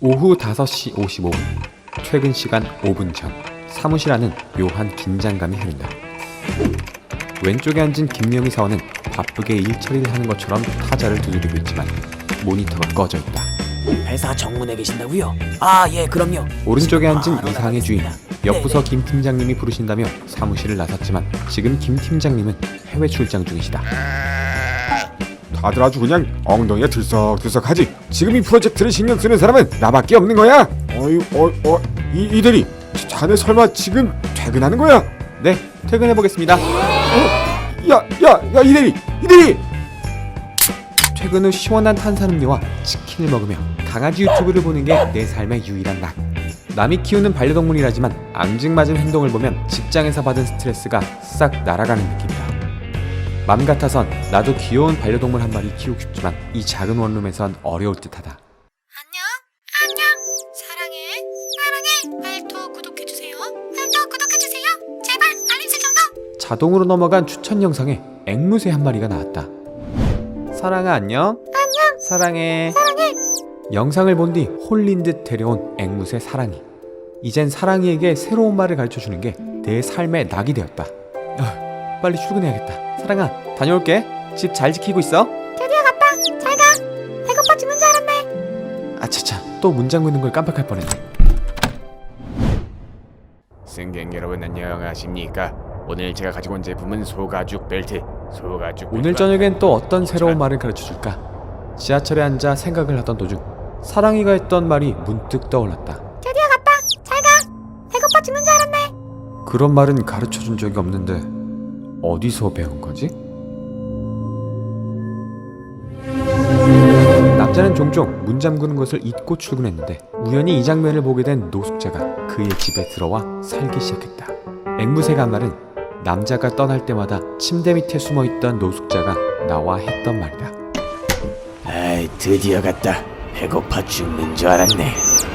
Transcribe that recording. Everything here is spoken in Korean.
오후 5시 55분 퇴근 시간 5분 전 사무실 안은 묘한 긴장감이 흐른다 왼쪽에 앉은 김명희 사원은 바쁘게 일 처리를 하는 것처럼 타자를 두드리고 있지만 모니터가 꺼져 있다 회사 정문에 계신다고요? 아, 예, 그럼요. 오른쪽에 앉은 바로 이상의 주인 나가겠습니다. 옆부서 네, 김 팀장님이 부르신다며 사무실을 나섰지만 지금 김 팀장님은 해외 출장 중이시다 다들 아주 그냥 엉덩이가 들썩들썩하지. 지금 이 프로젝트를 신경 쓰는 사람은 나밖에 없는 거야. 어이, 어, 어, 이 이대리, 자네 설마 지금 퇴근하는 거야? 네 퇴근해 보겠습니다 야, 야, 야, 이대리, 이대리. 퇴근 후 시원한 탄산음료와 치킨을 먹으며 강아지 유튜브를 보는 게 내 삶의 유일한 낙. 남이 키우는 반려동물이라지만 앙증맞은 행동을 보면 직장에서 받은 스트레스가 싹 날아가는 느낌이다. 맘 같아선 나도 귀여운 반려동물 한 마리 키우고 싶지만 이 작은 원룸에선 어려울 듯하다. 안녕? 안녕? 사랑해? 사랑해? 알토 구독해주세요. 알토 구독해주세요. 제발 알림 설정도. 자동으로 넘어간 추천 영상에 앵무새 한 마리가 나왔다. 사랑아 안녕. 안녕. 사랑해. 사랑해. 영상을 본 뒤 홀린 듯 데려온 앵무새 사랑이. 이젠 사랑이에게 새로운 말을 가르쳐 주는 게 내 삶의 낙이 되었다. 아, 빨리 출근해야겠다. 사랑아 다녀올게. 집 잘 지키고 있어. 드디어 갔다. 잘 가. 배고파 죽는 줄 알았네. 아차차 또문 잠그는 걸 깜빡할 뻔했네. 승객 여러분 안녕하십니까? 오늘 제가 가지고 온 제품은 소가죽 벨트. 소가죽. 오늘 저녁엔 또 어떤 새로운 말을 가르쳐 줄까? 지하철에 앉아 생각을 하던 도중 사랑이가 했던 말이 문득 떠올랐다. 배고파 죽는 줄 알았네. 그런 말은 가르쳐 준 적이 없는데 어디서 배운 거지? 남자는 종종 문 잠그는 것을 잊고 출근했는데 우연히 이 장면을 보게 된 노숙자가 그의 집에 들어와 살기 시작했다. 앵무새가 한 말은 남자가 떠날 때마다 침대 밑에 숨어 있던 노숙자가 나와 했던 말이다. 아이, 드디어 갔다. 배고파 죽는 줄 알았네.